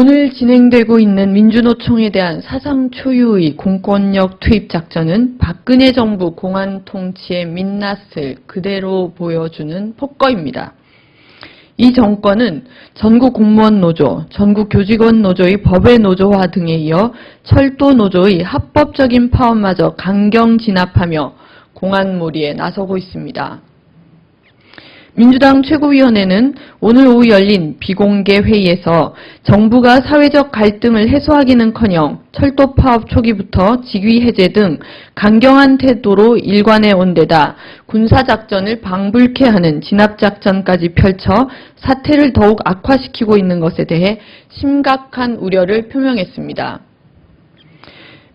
오늘 진행되고 있는 민주노총에 대한 사상 초유의 공권력 투입 작전은 박근혜 정부 공안 통치의 민낯을 그대로 보여주는 폭거입니다. 이 정권은 전국 공무원 노조, 전국 교직원 노조의 법외 노조화 등에 이어 철도 노조의 합법적인 파업마저 강경 진압하며 공안몰이에 나서고 있습니다. 민주당 최고위원회는 오늘 오후 열린 비공개 회의에서 정부가 사회적 갈등을 해소하기는커녕 철도 파업 초기부터 직위 해제 등 강경한 태도로 일관해 온 데다 군사작전을 방불케 하는 진압작전까지 펼쳐 사태를 더욱 악화시키고 있는 것에 대해 심각한 우려를 표명했습니다.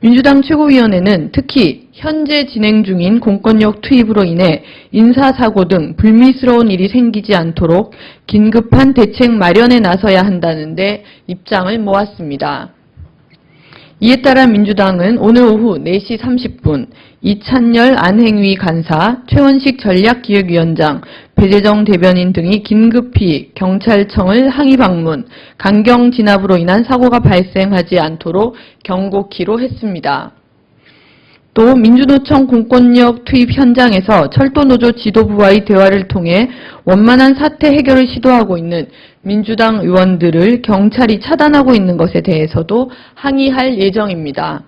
민주당 최고위원회는 특히 현재 진행 중인 공권력 투입으로 인해 인사사고 등 불미스러운 일이 생기지 않도록 긴급한 대책 마련에 나서야 한다는데 입장을 모았습니다. 이에 따라 민주당은 오늘 오후 4시 30분 이찬열 안행위 간사, 최원식 전략기획위원장, 배재정 대변인 등이 긴급히 경찰청을 항의 방문, 강경 진압으로 인한 사고가 발생하지 않도록 경고키로 했습니다. 또 민주노총 공권력 투입 현장에서 철도노조 지도부와의 대화를 통해 원만한 사태 해결을 시도하고 있는 민주당 의원들을 경찰이 차단하고 있는 것에 대해서도 항의할 예정입니다.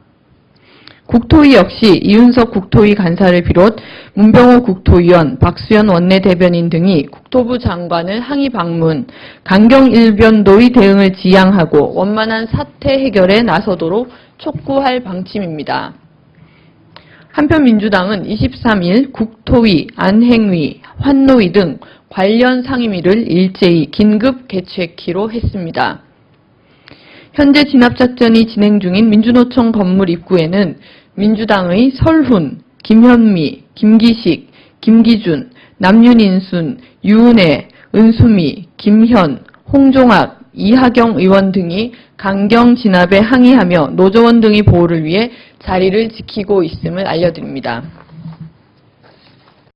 국토위 역시 이윤석 국토위 간사를 비롯 문병호 국토위원, 박수현 원내대변인 등이 국토부 장관을 항의 방문, 강경 일변도의 대응을 지향하고 원만한 사태 해결에 나서도록 촉구할 방침입니다. 한편 민주당은 23일 국토위, 안행위, 환노위 등 관련 상임위를 일제히 긴급 개최키로 했습니다. 현재 진압작전이 진행 중인 민주노총 건물 입구에는 민주당의 설훈, 김현미, 김기식, 김기준, 남윤인순, 유은혜, 은수미, 김현, 홍종학, 이하경 의원 등이 강경 진압에 항의하며 노조원 등의 보호를 위해 자리를 지키고 있음을 알려드립니다.